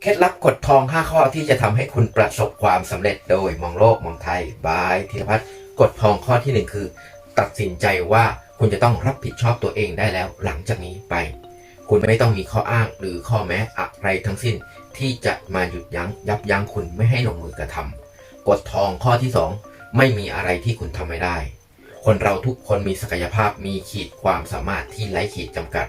เคล็ดลับกฎทอง 5 ข้อที่จะทำให้คุณประสบความสำเร็จโดยมองโลกมองไทยบายธีรพัฒน์กฎทองข้อที่ 1 คือ ตัดสินใจว่าคุณจะต้องรับผิดชอบตัวเองได้แล้ว หลังจากนี้ไป คุณไม่ต้องมีข้ออ้างหรือข้อแม้อะไรทั้งสิ้น ที่จะมาหยุดยั้งยับยั้งคุณไม่ให้ลงมือกระทำกฎทองข้อที่ 2 ไม่มีอะไรที่คุณทำไม่ได้ คนเราทุกคนมีศักยภาพมีขีดความสามารถที่ไร้ขีดจำกัด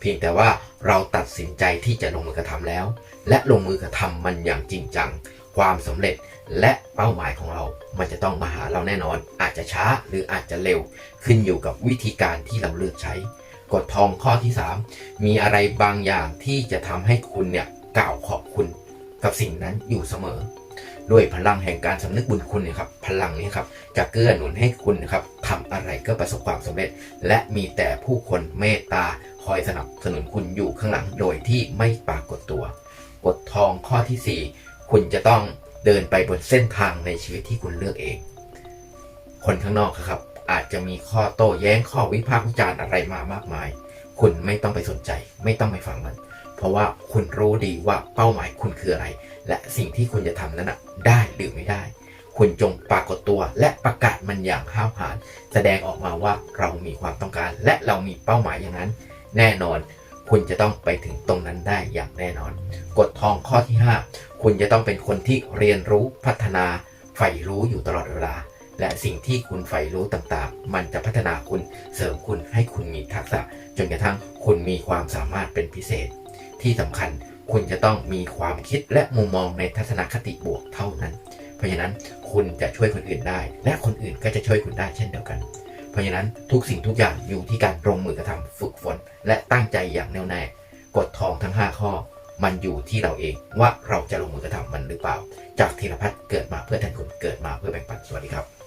เพียงแต่ว่าเราตัดสินใจที่จะลงมือกระทำแล้ว และลงมือกระทำมันอย่างจริงจัง ความสำเร็จและเป้าหมายของเรา มันจะต้องมาหาเราแน่นอน อาจจะช้าหรืออาจจะเร็ว ขึ้นอยู่กับวิธีการที่เราเลือกใช้กฎทองข้อที่ 3 มีอะไรบางอย่างที่จะทำให้คุณเนี่ยกล่าวขอบคุณกับสิ่งนั้นอยู่เสมอ ด้วยพลังแห่งการสำนึกบุญคุณเนี่ยครับพลังนี้ครับจะเกื้อหนุนให้คุณนะครับทำอะไรก็ประสบความสำเร็จ และมีแต่ผู้คนเมตตา คอยสนับสนุนคุณอยู่ข้างหลังโดยที่ไม่ปรากฏตัวกฎทองข้อทีสี่ 4 คุณจะต้องเดินไปบนเส้นทางในชีวิตที่คุณเลือกเอง คนข้างนอกครับ อาจจะมีข้อโต้แย้งข้อวิพากษ์วิจารณ์อะไรมามากมาย คุณไม่ต้องไปสนใจ ไม่ต้องไปฟังมัน เพราะว่าคุณรู้ดีว่าเป้าหมายคุณคืออะไร และสิ่งที่คุณจะทำนั้นนะได้หรือไม่ได้ คุณจงปรากฏตัวและประกาศมันอย่างห้าวหาญแสดงออกมาว่าเรามีความต้องการ และเรามีเป้าหมายอย่างนั้น แน่นอน คุณจะต้องไปถึงตรงนั้นได้อย่างแน่นอน กฎทองข้อที่ 5 คุณจะต้องเป็นคนที่เรียนรู้พัฒนาใฝ่รู้อยู่ตลอดเวลา และสิ่งที่คุณใฝ่รู้ต่างๆ มันจะพัฒนาคุณเสริมคุณให้คุณมีทักษะ จนกระทั่งคุณมีความสามารถเป็นพิเศษ ที่สำคัญคุณจะต้องมีความคิดและมุมมองในทัศนคติบวกเท่านั้น เพราะฉะนั้นคุณจะช่วยคนอื่นได้ และคนอื่นก็จะช่วยคุณได้เช่นเดียวกัน ราะฉะนั้นทุกสิ่งทุกอย่างอยู่ที่การลงมือกระทำฝึกฝน และตั้งใจอย่างแน่วแน่กฎทองทั้ง 5 ข้อ มันอยู่ที่เราเองว่าเราจะลงมือกระทำมันหรือเปล่า จากธีรพัฒน์เกิดมาเพื่อแทนคุณเกิดมาเพื่อแบ่งปันสวัสดีครับ